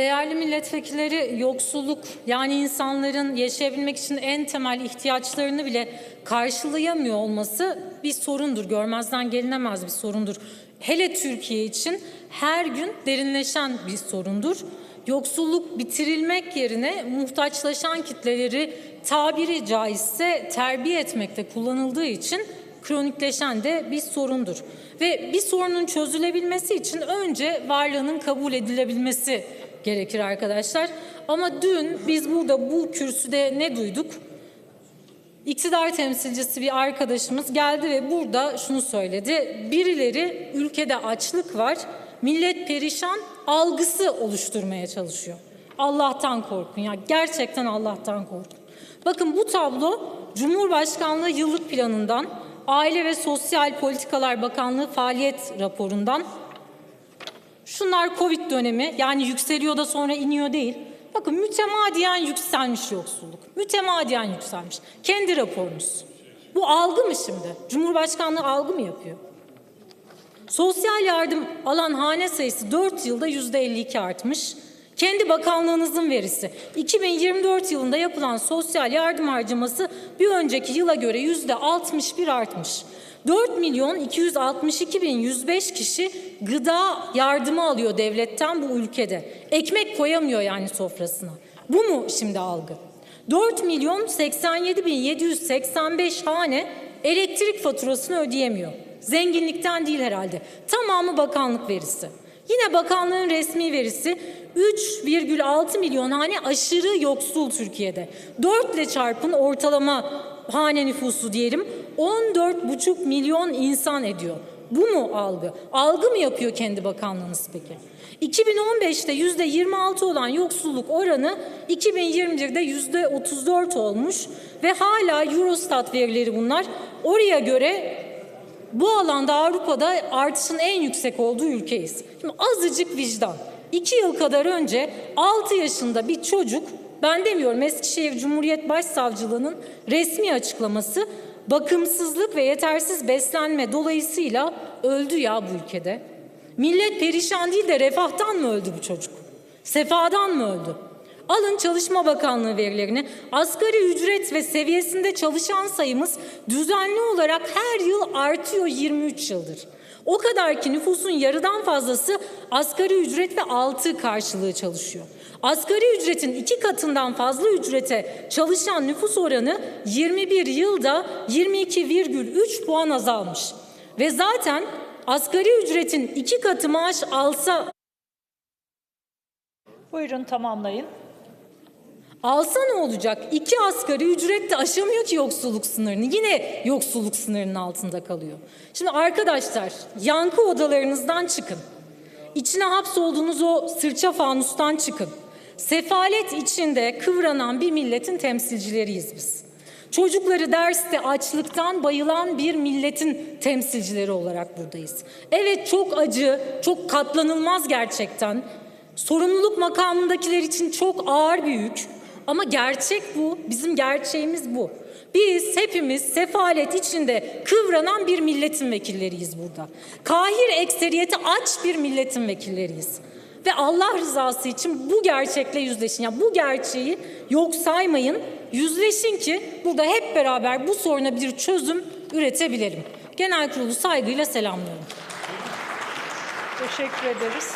Değerli milletvekilleri yoksulluk yani insanların yaşayabilmek için en temel ihtiyaçlarını bile karşılayamıyor olması bir sorundur. Görmezden gelinemez bir sorundur. Hele Türkiye için her gün derinleşen bir sorundur. Yoksulluk bitirilmek yerine muhtaçlaşan kitleleri tabiri caizse terbiye etmekte kullanıldığı için kronikleşen de bir sorundur. Ve bir sorunun çözülebilmesi için önce varlığının kabul edilebilmesi gerekir arkadaşlar. Ama dün biz burada bu kürsüde ne duyduk? İktidar temsilcisi bir arkadaşımız geldi ve burada şunu söyledi. Birileri ülkede açlık var, millet perişan algısı oluşturmaya çalışıyor. Allah'tan korkun ya gerçekten Allah'tan korkun. Bakın bu tablo Cumhurbaşkanlığı yıllık planından, Aile ve Sosyal Politikalar Bakanlığı faaliyet raporundan Şunlar Covid dönemi yani yükseliyor da sonra iniyor değil. Bakın mütemadiyen yükselmiş yoksulluk. Mütemadiyen yükselmiş. Kendi raporunuz. Bu algı mı şimdi? Cumhurbaşkanlığı algı mı yapıyor? Sosyal yardım alan hane sayısı 4 yılda %52 artmış. Kendi bakanlığınızın verisi. 2024 yılında yapılan sosyal yardım harcaması bir önceki yıla göre %61 artmış. 4 milyon 262 bin 105 kişi gıda yardımı alıyor devletten bu ülkede. Ekmek koyamıyor yani sofrasına. Bu mu şimdi algı? 4 milyon 87 bin 785 hane elektrik faturasını ödeyemiyor. Zenginlikten değil herhalde. Tamamı bakanlık verisi. Yine bakanlığın resmi verisi 3,6 milyon hane aşırı yoksul Türkiye'de. 4 ile çarpın ortalama hane nüfusu diyelim 14,5 milyon insan ediyor. Bu mu algı? Algı mı yapıyor kendi bakanlığınız peki? 2015'te yüzde 26 olan yoksulluk oranı 2021'de yüzde 34 olmuş ve hala Eurostat verileri bunlar. Oraya göre bu alanda Avrupa'da artışın en yüksek olduğu ülkeyiz. Şimdi azıcık vicdan. İki yıl kadar önce 6 yaşında bir çocuk, ben demiyorum Eskişehir Cumhuriyet Başsavcılığı'nın resmi açıklaması, bakımsızlık ve yetersiz beslenme dolayısıyla öldü ya bu ülkede. Millet perişan değil de refahtan mı öldü bu çocuk? Sefadan mı öldü? Alın Çalışma Bakanlığı verilerini. Asgari ücret ve seviyesinde çalışan sayımız düzenli olarak her yıl artıyor 23 yıldır. O kadar ki nüfusun yarıdan fazlası asgari ücret ve altı karşılığı çalışıyor. Asgari ücretin iki katından fazla ücrete çalışan nüfus oranı 21 yılda 22,3 puan azalmış. Ve zaten asgari ücretin iki katı maaş alsa Buyurun tamamlayın. Alsa ne olacak? İki asgari ücret de aşamıyor ki yoksulluk sınırını. Yine yoksulluk sınırının altında kalıyor. Şimdi arkadaşlar yankı odalarınızdan çıkın. İçine hapsolduğunuz o sırça fanustan çıkın. Sefalet içinde kıvranan bir milletin temsilcileriyiz biz. Çocukları derste açlıktan bayılan bir milletin temsilcileri olarak buradayız. Evet çok acı, çok katlanılmaz gerçekten. Sorumluluk makamındakiler için çok ağır bir yük. Ama gerçek bu, bizim gerçeğimiz bu. Biz hepimiz sefalet içinde kıvranan bir milletin vekilleriyiz burada. Kahir ekseriyeti aç bir milletin vekilleriyiz. Ve Allah rızası için bu gerçekle yüzleşin. Yani bu gerçeği yok saymayın, yüzleşin ki burada hep beraber bu soruna bir çözüm üretebilelim. Genel kurulu saygıyla selamlıyorum. Teşekkür ederiz.